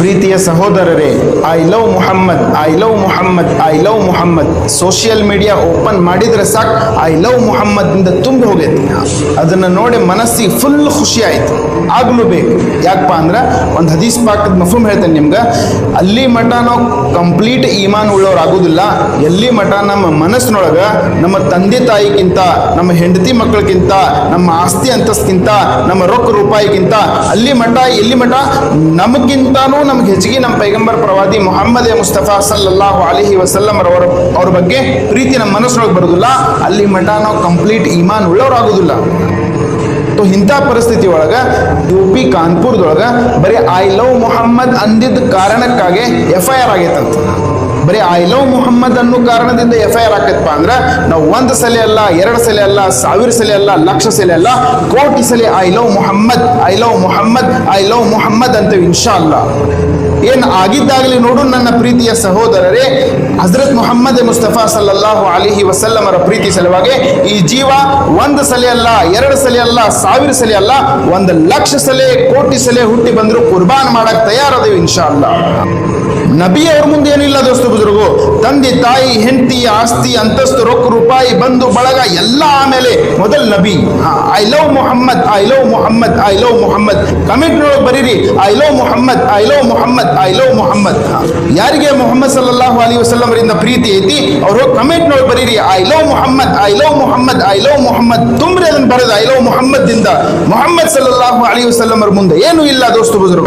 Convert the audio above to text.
ಪ್ರೀತಿಯ ಸಹೋದರರೇ I love Muhammad I love Muhammad I love Muhammad social media open ಮಾಡಿದ್ರೆ ಸಾಕು ಐ ಲವ್ ಮುಹಮ್ಮದ್ ಇಂದ ತುಂಬಿ ಹೋಗೈತಿ. ಅದನ್ನು ನೋಡಿ ಮನಸ್ಸಿಗೆ ಫುಲ್ ಖುಷಿ ಆಯ್ತು. ಆಗಲೂ ಬೇಕು. ಯಾಕಪ್ಪ ಅಂದ್ರೆ, ಒಂದು ಹದೀಸ್ ಪಾಕದ ಮಫೂಮ್ ಹೇಳ್ತೇನೆ ನಿಮ್ಗೆ. ಅಲ್ಲಿ ಮಠ ನಾವು ಕಂಪ್ಲೀಟ್ ಈಮಾನ್ ಉಳ್ಳವ್ರು ಆಗೋದಿಲ್ಲ. ಎಲ್ಲಿ ಮಠ ನಮ್ಮ ಮನಸ್ಸಿನೊಳಗೆ, ನಮ್ಮ ತಂದೆ ತಾಯಿಗಿಂತ, ನಮ್ಮ ಹೆಂಡತಿ ಮಕ್ಕಳಿಗಿಂತ, ನಮ್ಮ ಆಸ್ತಿ ಅಂತಸ್ತಿಗಿಂತ, ನಮ್ಮ ರೊಕ್ಕ ರೂಪಾಯಿಗಿಂತ, ಅಲ್ಲಿ ಮಠ, ಎಲ್ಲಿ ಮಠ, ನಮಗಿಂತಾನೂ ನಮ್ಗೆ ಹೆಚ್ಚಿಗೆ ನಮ್ಮ ಪೈಗಂಬರ್ ಪ್ರವಾದಿ ಮೊಹಮ್ಮದ್ ಮುಸ್ತಫಾ ಸಲ್ಲಾಹು ಅಲಿಹಿ ವಸಲ್ಲಂ ಅವರ ಬಗ್ಗೆ ಪ್ರೀತಿ ನಮ್ಮ ಮನಸ್ಸೊಳಗೆ ಬರೋದಿಲ್ಲ. ಅಲ್ಲಿ ಮಠ ನಾವು ಕಂಪ್ಲೀಟ್ ಇಮಾನ್ ಉಳ್ಳವರಾಗೋದಿಲ್ಲ. ಇಂಥ ಪರಿಸ್ಥಿತಿ ಒಳಗ ಯು ಪಿ ಕಾನ್ಪುರದೊಳಗ ಬರೀ ಐ ಲವ್ ಮೊಹಮ್ಮದ್ ಅಂದಿದ್ದ ಕಾರಣಕ್ಕಾಗಿ ಎಫ್ ಐ ಆರ್ ಆಗೈತಂತ. ಬರೀ ಐ ಲವ್ ಮೊಹಮ್ಮದ್ ಅನ್ನೋ ಕಾರಣದಿಂದ ಎಫ್ ಐ ಆರ್ ಹಾಕತ್ಪ ಅಂದ್ರೆ ನಾವು ಒಂದು ಸಲ ಅಲ್ಲ, ಎರಡು ಸಲ ಅಲ್ಲ, ಸಾವಿರ ಸಲ ಅಲ್ಲ, ಲಕ್ಷ ಸಲ ಅಲ್ಲ, ಕೋಟಿ ಸಲ I love Mohammad I love Mohammad I love Mohammad ಅಂತ ಇನ್ಶಾ ಅಲ್ಲ ಏನ್ ಆಗಿದ್ದಾಗಲಿ ನೋಡು ನನ್ನ ಪ್ರೀತಿಯ ಸಹೋದರರೇ ಮುಹಮ್ಮದ್ ಮುಸ್ತಫಾ ಸಲ್ಲಲ್ಲಾಹು ಅಲಿಹಿ ವಸಲ್ಲಮರ ಪ್ರೀತಿ ಸಲುವಾಗಿ ಈ ಜೀವ ಒಂದು ಸಲ ಅಲ್ಲ, ಎರಡು ಸಲ ಅಲ್ಲ, ಸಾವಿರ ಸಲ ಅಲ್ಲ, ಒಂದು ಲಕ್ಷ ಸಲ, ಕೋಟಿ ಸಲ ಹುಟ್ಟಿ ಬಂದರೂ ಕುರ್ಬಾನ್ ಮಾಡಕ್ ತಯಾರದೇವು ಇನ್ಶಾ ಅಲ್ಲ ನಬಿ ಅವ್ರ ಮುಂದೆ ಏನಿಲ್ಲ ದೋಸ್ತು ಬುಜುರ್ಗು. ತಂದೆ ತಾಯಿ, ಹೆಂಡತಿ, ಆಸ್ತಿ, ಅಂತಸ್ತು, ರೊಕ್ಕ, ರೂಪಾಯಿ ಬಂದು ಬಳಗ, ಎಲ್ಲ ಆಮೇಲೆ ಮೊದಲ್ Nabi. I love Mohammad, I love Mohammad, I love Mohammad. Comment ನೊಳಗೆ ಬರೀರಿ, I love Mohammad, I love Mohammad, I love Mohammad. ಯಾರಿಗೆ ಮೊಹಮ್ಮದ್ ಸಲ್ಲಲ್ಲಾಹು ಅಲಿ ವಸಲ್ಲಮರಿಂದ ಪ್ರೀತಿ ಐತಿ, ಅವರು ಕಮೆಂಟ್ ನೊಳಗೆ ಬರೀರಿ, I love Mohammad, I love Mohammad, I love Mohammad. ತುಂಬ್ರಿ ಅದನ್ನು ಬರೋದು, ಐ ಲವ್ ಮೊಹಮ್ಮದ್ ದಿಂದ ಮೊಹಮ್ಮದ್ ಸಲ್ಲಲ್ಲಾಹು ಅಲಿ ವಸಲ್ಲಮರ ಮುಂದೆ. ಏನು ಇಲ್ಲ ದೋಸ್ತು ಬುಜರು.